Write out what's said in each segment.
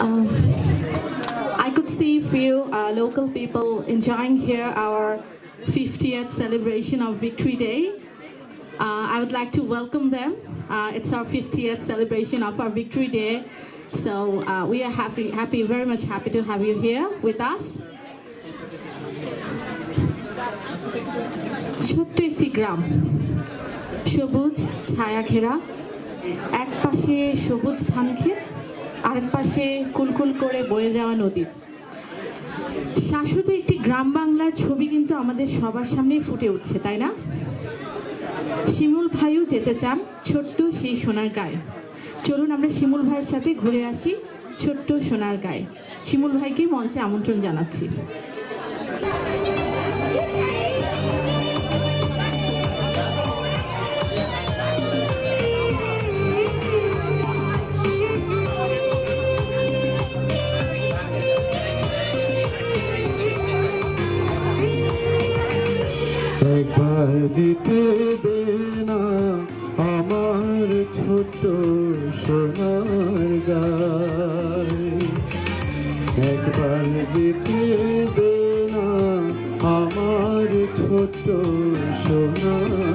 Um, I could see few uh, local people enjoying here our 50th celebration of Victory Day. Uh, I would like to welcome them. Uh, it's our 50th celebration of our Victory Day. So uh, we are happy, happy, very much happy to have you here with us. ছোট্ট একটি গ্রাম সবুজ ছায়া ঘেরা এক পাশে সবুজ ধান ক্ষেত আরেক পাশে কুলকুল করে বয়ে যাওয়া নদী। শাশ্বত একটি গ্রাম বাংলার ছবি কিন্তু আমাদের সবার সামনেই ফুটে উঠছে, তাই না? শিমুল ভাইও যেতে চান ছোট্ট সেই সোনার গায়ে। চলুন আমরা শিমুল ভাইয়ের সাথে ঘুরে আসি ছোট্ট সোনার গায়ে। শিমুল ভাইকে মঞ্চে আমন্ত্রণ জানাচ্ছি। একবার জিতে দে না আমার ছোট সোনার গায়। একবার জিতে দে না আমার ছোট সোনার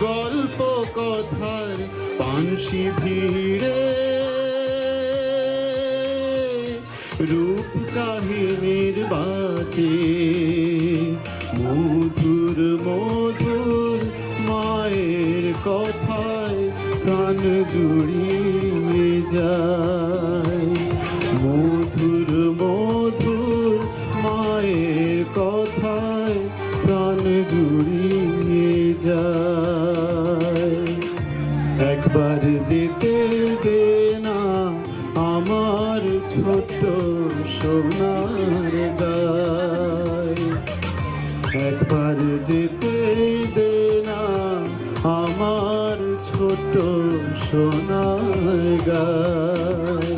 গল্প কথার পানসি ভিড়ে। রূপ কাহিনীর বাটে মধুর মধুর মায়ের কথায় প্রাণ জুড়িয়ে যায়। একবার যেতে দে না আমার ছোট সোনার গায়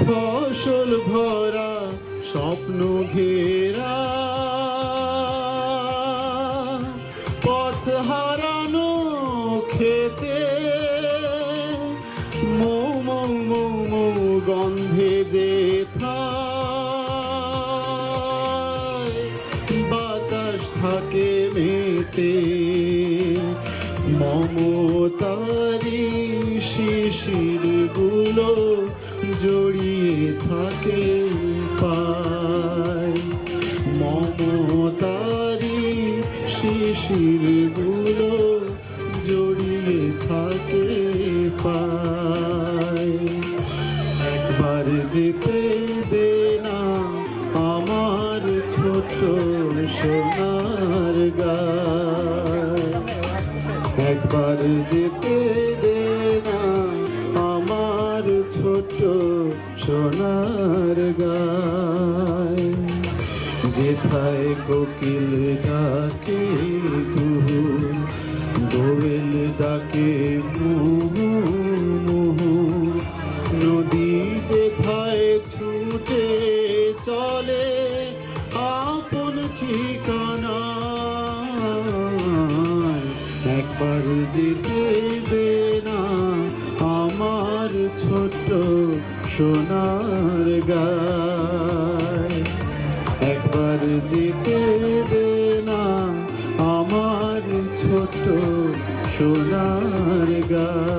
ফসল ভরা স্বপ্ন ঘেরা হারানো খেতে। মৌ মৌ মৌ মৌ গন্ধে যে বাতাস থাকে মেতে। মমতারি শিশিরগুলো জড়িয়ে থাকে পায়। মমতারি শিশিরগুলো জড়িয়ে থাকে পায় একবার যেতে দে না আমার ছোট্ট সোনার গায় একবার যেতে দে না আমার ছোট্ট সোনার গায় যেথায় কোকিল ডাকে চলে আপন ঠিকানা। একবার যেতে দে না আমার ছোট্ট সোনার গায়। একবার যেতে দে না আমার ছোট সোনার গায়।